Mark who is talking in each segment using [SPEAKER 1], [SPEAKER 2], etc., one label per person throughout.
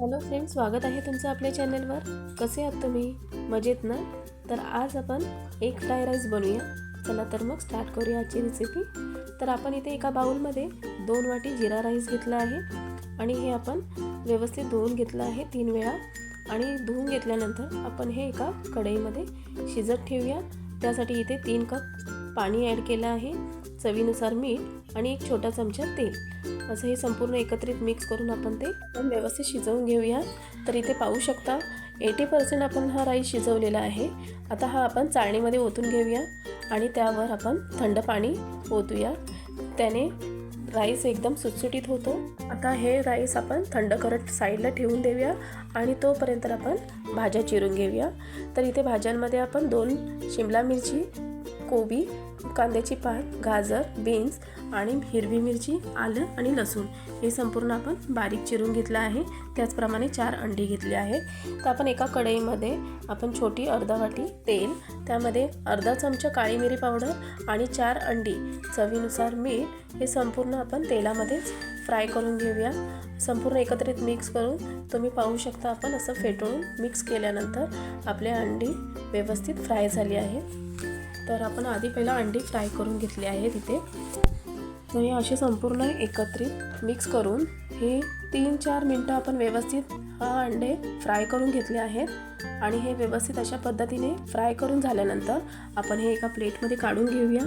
[SPEAKER 1] Hello friends स्वागत आहे तुमचं आपल्या चॅनलवर. कसे आहात तुम्ही? मजेत ना? तर आज आपण एक फ्राय राईस बनवूया. चला तर मग स्टार्ट करूया आजची रेसिपी तर आपण इथे एका बाउलमध्ये दोन वाटी जिरा राईस घेतला आहे. आणि हे आपण व्यवस्थित धुवून घेतलं आहे तीन वेळा. आणि धुवून घेतल्यानंतर आपण हे एका कढईमध्ये शिजत ठेवूया. त्यासाठी इथे तीन कप पाणी ॲड केलं आहे. चवीनुसार मीठ आणि एक छोटा चमचा तेल. असं हे संपूर्ण एकत्रित मिक्स करून आपण ते व्यवस्थित शिजवून घेऊया. तर इथे पाहू शकता एटी पर्सेंट आपण हा राईस शिजवलेला आहे. आता हा आपण चाळणीमध्ये ओतून घेऊया आणि त्यावर आपण थंड पाणी ओतूया. त्याने राईस एकदम सुटसुटीत होतो. आता हे राईस आपण थंड करत साईडला ठेवून देऊया आणि तोपर्यंत आपण भाज्या चिरून घेऊया. तर इथे भाज्यांमध्ये आपण दोन शिमला मिरची कोबी कांद्याची पात गाजर बीन्स आणि हिरवी मिरची आलं आणि लसूण हे संपूर्ण आपण बारीक चिरून घेतलं आहे. त्याचप्रमाणे चार अंडी घेतली आहे तर आपण एका कढईमध्ये आपण छोटी अर्धा वाटी तेल त्यामध्ये अर्धा चमचा काळी मिरी पावडर आणि चार अंडी चवीनुसार मीठ हे संपूर्ण आपण तेलामध्येच फ्राय करून घेऊया. संपूर्ण एकत्रित मिक्स करून तुम्ही पाहू शकता आपण असं फेटळून मिक्स केल्यानंतर आपले अंडी व्यवस्थित फ्राय झाली आहे तर आपण आधी पहिला अंडी फ्राय करून घेतली आहे तिथे. तर हे असे संपूर्ण एकत्रित मिक्स करून हे तीन चार मिनटं आपण व्यवस्थित हा अंडे फ्राय करून घेतले आहेत. आणि हे व्यवस्थित अशा पद्धतीने फ्राय करून झाल्यानंतर आपण हे एका प्लेटमध्ये काढून घेऊया.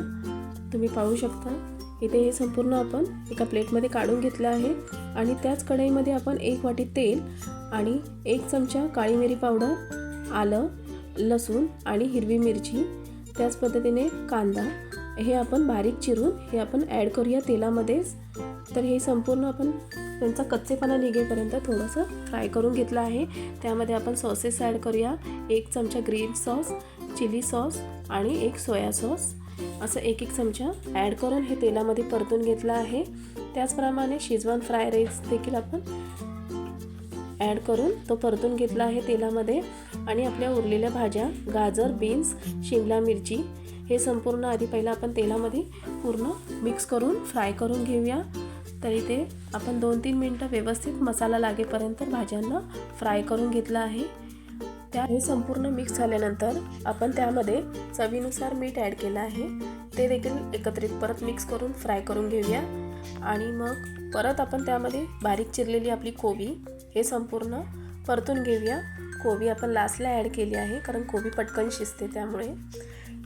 [SPEAKER 1] तुम्ही पाहू शकता इथे हे संपूर्ण आपण एका प्लेटमध्ये काढून घेतलं आहे. आणि त्याच कढईमध्ये आपण एक वाटी तेल आणि एक चमचा काळी मिरी पावडर आलं लसूण आणि हिरवी मिरची त्याच पद्धतीने कांदा हे आपण बारीक चिरून हे आपण ॲड करूया तेलामध्येच तर हे संपूर्ण आपण त्यांचा कच्चेपणा निघेपर्यंत थोडंसं फ्राय करून घेतलं आहे. त्यामध्ये आपण सॉसेस ॲड करूया. एक चमचा ग्रीन सॉस चिली सॉस आणि एक सोया सॉस असं एक एक चमचा ॲड करून हे तेलामध्ये परतून घेतलं आहे. त्याचप्रमाणे शिजवान फ्राय राईस देखील आपण ॲड करून तो परतून घेतला आहे तेलामध्ये. आणि आपल्या उरलेल्या भाज्या गाजर बीन्स शिमला मिरची हे संपूर्ण आधी पहिला आपण तेलामध्ये पूर्ण मिक्स करून फ्राय करून घेऊया. तरी ते आपण दोन तीन मिनटं व्यवस्थित मसाला लागेपर्यंत भाज्यांना फ्राय करून घेतलं आहे. त्या हे संपूर्ण मिक्स झाल्यानंतर आपण त्यामध्ये चवीनुसार मीठ ॲड केलं आहे. ते देखील एकत्रित परत मिक्स करून फ्राय करून घेऊया. आणि मग परत आपण त्यामध्ये बारीक चिरलेली आपली कोबी हे संपूर्ण परतून घेऊया. कोबी आपण लास्टला ॲड केली आहे कारण कोबी पटकन शिजते त्यामुळे.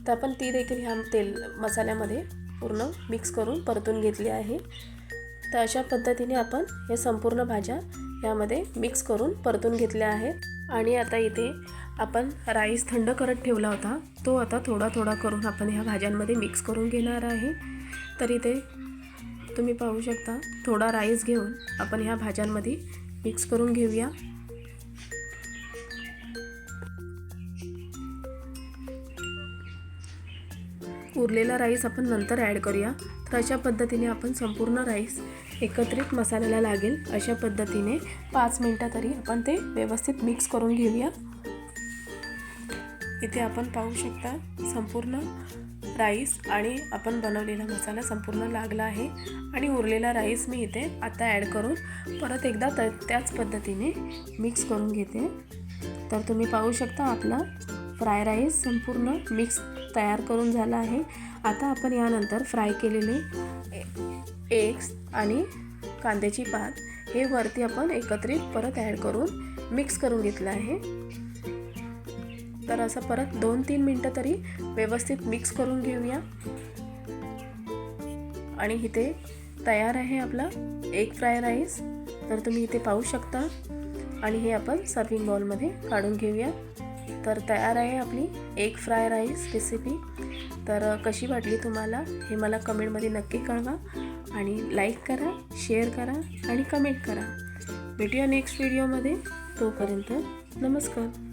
[SPEAKER 1] तर आपण ती देखील ह्या तेल मसाल्यामध्ये पूर्ण मिक्स करून परतून घेतली आहे. तर अशा पद्धतीने आपण या संपूर्ण भाज्या यामध्ये मिक्स करून परतून घेतल्या आहेत. आणि आता इथे आपण राईस थंड करत ठेवला होता तो आता थोडा थोडा करून आपण ह्या भाज्यांमध्ये मिक्स करून घेणार आहे. तर इथे तुम्ही पाहू शकता थोडा राईस घेऊन आपण ह्या भाज्यांमध्ये मिक्स करून घेऊया. उरलेला राईस आपण नंतर ॲड करूया. तर अशा पद्धतीने आपण संपूर्ण राईस एकत्रित मसाल्याला लागेल. अशा पद्धतीने पाच मिनटं तरी आपण ते व्यवस्थित मिक्स करून घेऊया. इथे आपण पाहू शकता संपूर्ण राईस आणि आपण बनवलेला मसाला संपूर्ण लागला आहे. आणि उरलेला राईस मी इथे आता ॲड करून परत एकदा त त्याच पद्धतीने मिक्स करून घेते. तर तुम्ही पाहू शकता आपला फ्राय राईस संपूर्ण मिक्स तयार करून झाला आहे. आता आपण यानंतर फ्राय केलेले एग्स आणि कांद्याची पात हे वरती आपण एकत्रित परत ॲड करून मिक्स करून घेतलं आहे. तर असं परत दोन तीन मिनटं तरी व्यवस्थित मिक्स करून घेऊया. आणि इथे तयार आहे आपला एग फ्राय राईस. तर तुम्ही इथे पाहू शकता. आणि हे आपण सर्विंग बॉलमध्ये काढून घेऊया. तर तयार आहे आपली एग फ्राय राईस रेसिपी तर कशी वाटली तुम्हाला हे मला कमेंटमध्ये नक्की कळवा आणि लाईक करा शेअर करा आणि कमेंट करा. भेटूया नेक्स्ट व्हिडिओमध्ये तोपर्यंत नमस्कार.